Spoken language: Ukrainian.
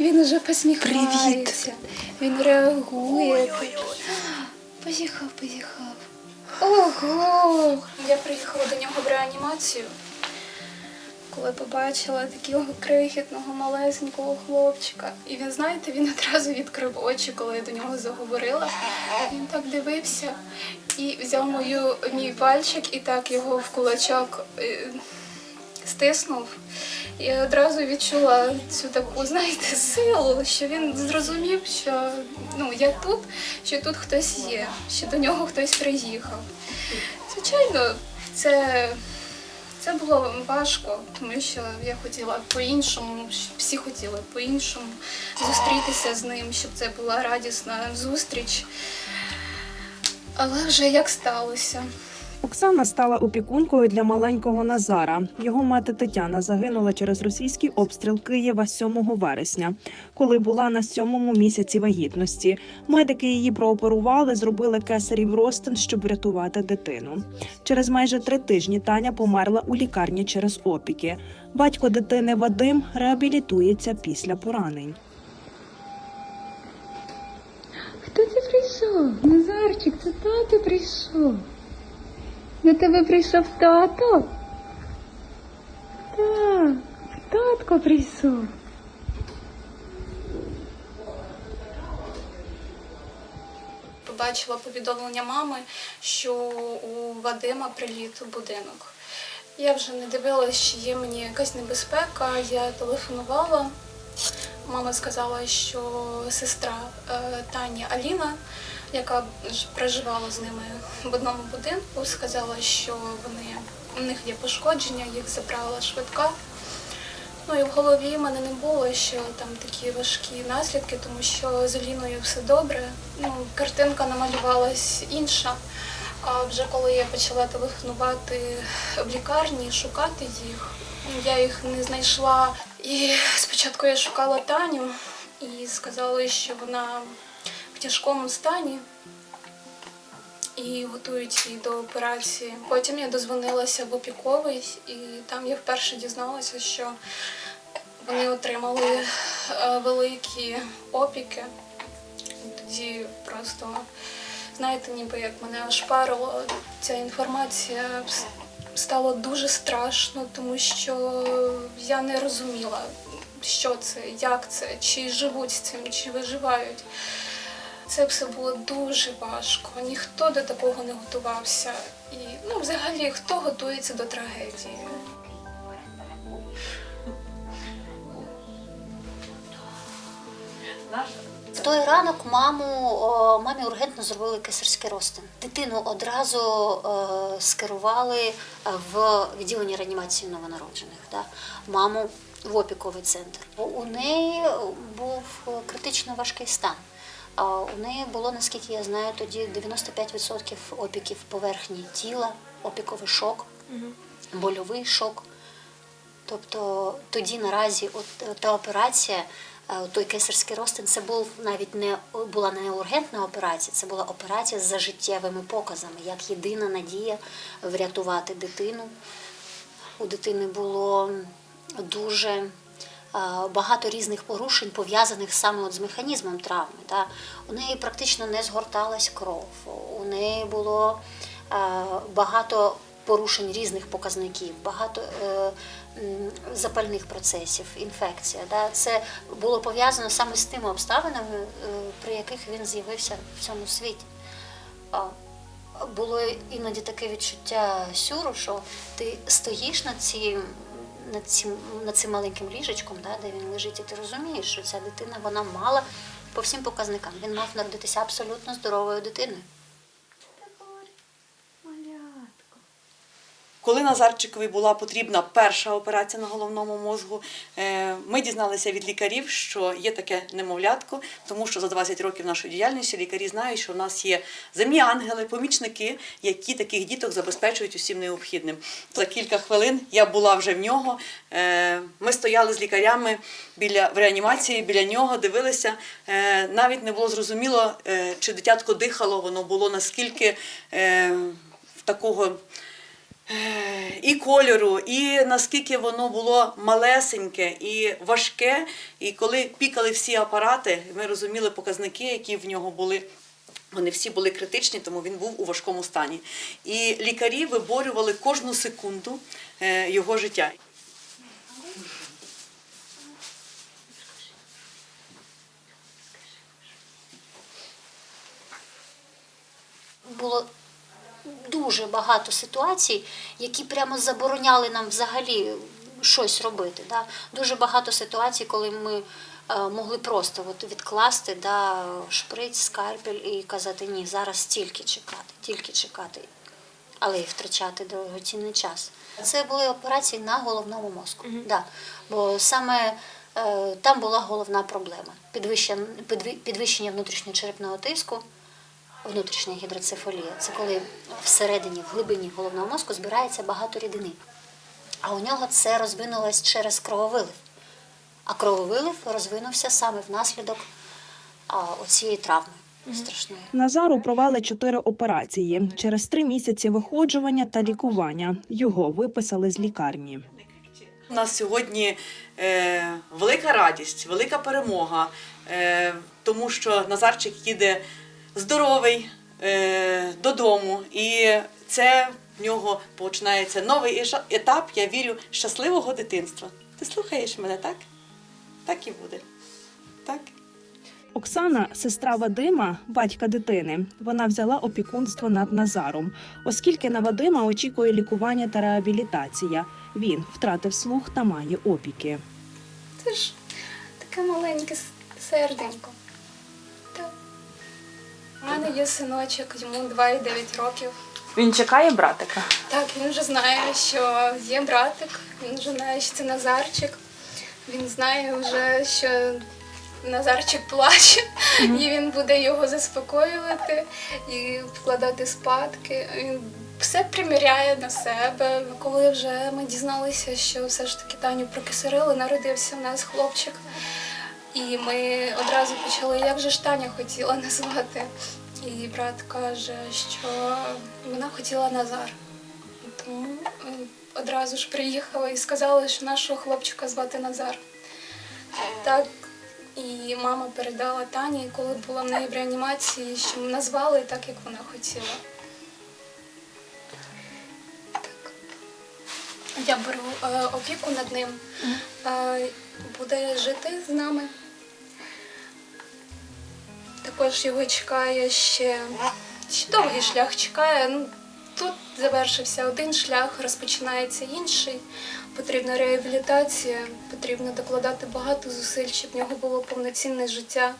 Він уже посміхається. Він реагує. Позіхав, позіхав. Ого! Я приїхала до нього в реанімацію, коли побачила такого крихітного, малесенького хлопчика. І він, знаєте, він одразу відкрив очі, коли я до нього заговорила. Він так дивився і взяв мою, мій пальчик і так його в кулачок е, стиснув. І одразу відчула цю таку, знаєте, силу, що він зрозумів, що ну, я тут, що тут хтось є, що до нього хтось приїхав. Звичайно, це, це було важко, тому що я хотіла по-іншому, всі хотіли по-іншому зустрітися з ним, щоб це була радісна зустріч. Але вже як сталося. Оксана стала опікункою для маленького Назара. Його мати Тетяна загинула через російський обстріл Києва 7 вересня, коли була на сьомому місяці вагітності. Медики її прооперували, зробили кесарів розтин, щоб врятувати дитину. Через майже три тижні Таня померла у лікарні через опіки. Батько дитини Вадим реабілітується після поранень. Хто це прийшов? Назарчик, це тато прийшов. До тебе прийшов тато? Так, татко прийшов. Побачила повідомлення мами, що у Вадима приліт у будинок. Я вже не дивилась, чи є мені якась небезпека. Я телефонувала. Мама сказала, що сестра е, Тані Аліна, яка проживала з ними в одному будинку, сказала, що вони у них є пошкодження, їх забрала швидка. Ну і в голові в мене не було, що там такі важкі наслідки, тому що з Аліною все добре. Ну, картинка намалювалась інша. А вже коли я почала телефонувати в лікарні, шукати їх, я їх не знайшла. І спочатку я шукала Таню і сказали, що вона тяжкому стані і готують її до операції. Потім я дозвонилася в опіковий, і там я вперше дізналася, що вони отримали е, великі опіки. Тоді просто, знаєте, ніби як мене ошпарило ця інформація. Стало дуже страшно, тому що я не розуміла, що це, як це, чи живуть з цим, чи виживають. Це все було дуже важко. Ніхто до такого не готувався. І ну, взагалі, хто готується до трагедії? В той ранок маму, мамі ургентно зробили кесарський розтин. Дитину одразу е, скерували е, в відділення реанімації новонароджених. Да? Маму в опіковий центр. У неї був критично важкий стан. А У неї було, наскільки я знаю, тоді 95% опіків поверхні тіла, опіковий шок, больовий шок. Тобто тоді наразі от е, та операція, е, той кесарський розтин, це був навіть не була не ургентна операція, це була операція з життєвими показами, як єдина надія врятувати дитину. У дитини було дуже багато різних порушень, пов'язаних саме от з механізмом травми. Да. У неї практично не згорталась кров, у неї було е, багато порушень різних показників, багато е, запальних процесів, інфекція. Да. Це було пов'язано саме з тими обставинами, е, при яких він з'явився в цьому світі. Було іноді таке відчуття сюру, що ти стоїш над цим, над цим, над цим маленьким ліжечком, да, де він лежить, і ти розумієш, що ця дитина вона мала по всім показникам. Він мав народитися абсолютно здоровою дитиною. Коли Назарчикові була потрібна перша операція на головному мозку, е, ми дізналися від лікарів, що є таке немовлятко, тому що за 20 років нашої діяльності лікарі знають, що в нас є земні ангели, помічники, які таких діток забезпечують усім необхідним. За кілька хвилин я була вже в нього. е, Ми стояли з лікарями біля в реанімації, біля нього дивилися. Е, Навіть не було зрозуміло, чи дитятко дихало, воно було наскільки в такого і кольору, і наскільки воно було малесеньке і важке. І коли пікали всі апарати, ми розуміли показники, які в нього були. Вони всі були критичні, тому він був у важкому стані. І лікарі виборювали кожну секунду е, його життя. було дуже багато ситуацій, які прямо забороняли нам взагалі щось робити. Да? Дуже багато ситуацій, коли ми е, могли просто от відкласти да, шприць, скальпель і казати, ні, зараз тільки чекати, тільки чекати, але і втрачати дорогоцінний час. Це були операції на головному мозку. Да. Бо саме е, там була головна проблема підвищення, підвищення внутрішньочерепного тиску внутрішня гідроцефалія. Це коли всередині, в глибині головного мозку збирається багато рідини. А у нього це розвинулось через крововилив. А крововилив розвинувся саме внаслідок а, оцієї травми страшної. Назару провели чотири операції. Через три місяці виходжування та лікування його виписали з лікарні. У нас сьогодні е, велика радість, велика перемога, е, тому що Назарчик їде здоровий е, додому, і це в нього починається новий етап, я вірю, щасливого дитинства. Ти слухаєш мене, так? Так і буде. Так? Оксана, сестра Вадима, батька дитини, вона взяла опікунство над Назаром, оскільки на Вадима очікує лікування та реабілітація. Він втратив слух та має опіки. Це ж таке маленьке серденько. У мене є синочок, йому 2,9 років. Він чекає братика. Так, він вже знає, що є братик, він вже знає, що це Назарчик. Він знає вже, що Назарчик плаче, і він буде його заспокоювати і вкладати спадки. Він все приміряє на себе. Коли вже ми дізналися, що все ж таки Таню прокисарили, народився в нас хлопчик. І ми одразу почали, як же ж Таня хотіла назвати. І брат каже, що вона хотіла Назар. Тому е, одразу ж приїхали і сказали, що нашого хлопчика звати Назар. Так, і мама передала Тані, коли була в неї в реанімації, що назвали так, як вона хотіла. Я беру е, опіку над ним. Е, буде жити з нами. Також його чекає ще, ще довгий шлях чекає. Ну, тут завершився один шлях, розпочинається інший. Потрібна реабілітація, потрібно докладати багато зусиль, щоб в нього було повноцінне життя.